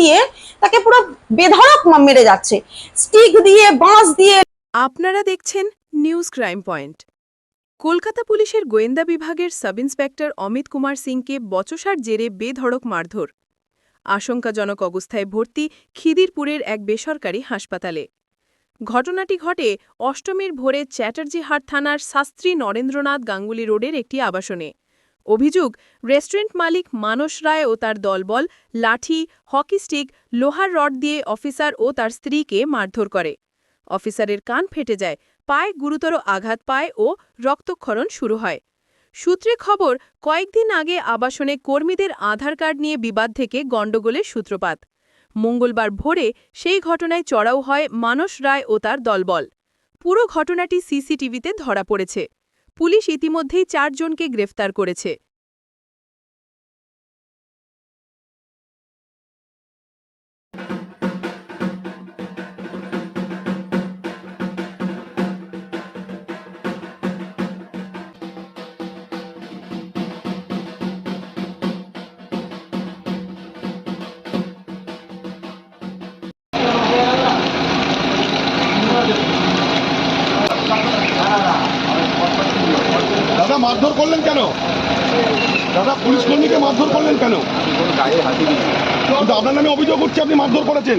দিয়ে তাকে পুরো বেধড়ক মেরে যাচ্ছে। স্টিক দিয়ে, বাঁশ দিয়ে। আপনারা দেখছেন নিউজ ক্রাইম পয়েন্ট। কলকাতা পুলিশের গোয়েন্দা বিভাগের সাব ইন্সপেক্টর অমিত কুমার সিংকে বচসার জেরে বেধড়ক মারধর। আশঙ্কাজনক অবস্থায় ভর্তি খিদিরপুরের এক বেসরকারি হাসপাতালে। ঘটনাটি ঘটে অষ্টমীর ভোরে চ্যাটার্জিহাট থানার শাস্ত্রী নরেন্দ্রনাথ গাঙ্গুলি রোডের একটি আবাসনে। অভিযোগ, রেস্টুরেন্ট মালিক মানস রায় ও তার দলবল লাঠি, হকি স্টিক, লোহার রড দিয়ে অফিসার ও তার স্ত্রীকে মারধর করে। অফিসারের কান ফেটে যায়, পায়ে গুরুতর আঘাত পায় ও রক্তক্ষরণ শুরু হয়। সূত্রে খবর, কয়েকদিন আগে আবাসনে কর্মীদের আধার কার্ড নিয়ে বিবাদ থেকে গণ্ডগোলের সূত্রপাত। মঙ্গলবার ভোরে সেই ঘটনায় চড়াও হয় মানস রায় ও তার দলবল। পুরো ঘটনাটি সিসিটিভিতে ধরা পড়েছে। পুলিশ ইতিমধ্যেই চারজনকে গ্রেফতার করেছে। মারধর করলেন কেন? দাদা, পুলিশ কর্মীকে মারধর করলেন কেন? কিন্তু আপনার নামে অভিযোগ হচ্ছে আপনি মারধর করেছেন।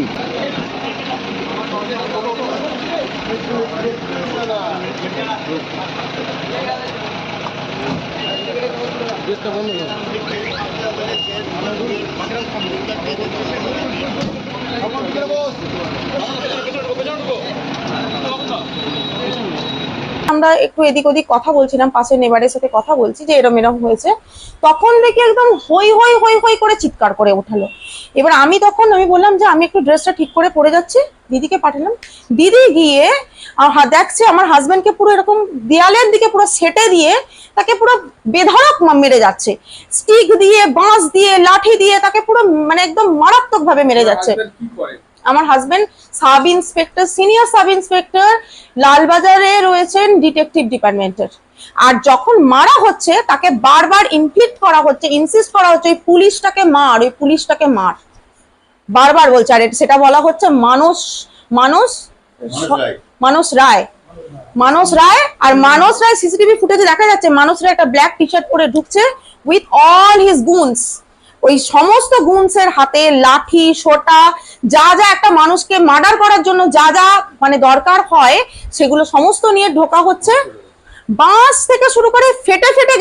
আমরা একটু এদিক ওদিক কথা বলছিলাম, পাশের নেবারের সাথে কথা বলছি যে এরম এরম হয়েছে। তখন দেখি একদম হই হই হই হই করে চিৎকার করে উঠালো। এবার আমি তখন আমি বললাম যে আমি একটু ড্রেসটা ঠিক করে পরে যাচ্ছি, দিদিকে পাঠালাম। দিদি গিয়ে দেখছে আমার হাজবেন্ডকে পুরো এরকম দেয়ালের দিকে পুরো সেটে দিয়ে তাকে পুরো বেধড়ক মা- মেরে যাচ্ছে। স্টিক দিয়ে, বাঁশ দিয়ে, লাঠি দিয়ে তাকে পুরো মানে একদম মারাত্মক ভাবে মেরে যাচ্ছে। আমার husband sub inspector senior sub inspector লালবাজারে রয়েছেন ডিটেকটিভ ডিপার্টমেন্টের আর যখন মারা হচ্ছে তাকে বারবার ইনফ্লিক্ট করা হচ্ছে ইনসিস্ট করা হচ্ছে ওই পুলিশটাকে মার ওই পুলিশটাকে মার। বারবার বলছে আর সেটা বলা হচ্ছে মানুষ মানুষ মানুষ রায়। মানস রায়। আর মানস রায় সিসিটিভি ফুটেজে দেখা যাচ্ছে মানস রায় একটা ব্ল্যাক টি শার্ট পরে ঢুকছে উইথ অল হিজ গুনস ওই সমস্ত গুনসের হাতে লাঠি, সোটা, যা যা একটা মানুষকে মার্ডার করার জন্য যা যা মানে দরকার হয়, সেগুলো সমস্ত নিয়ে ঢোকা হচ্ছে। বাঁশ থেকে শুরু করে ফেটে ফেটে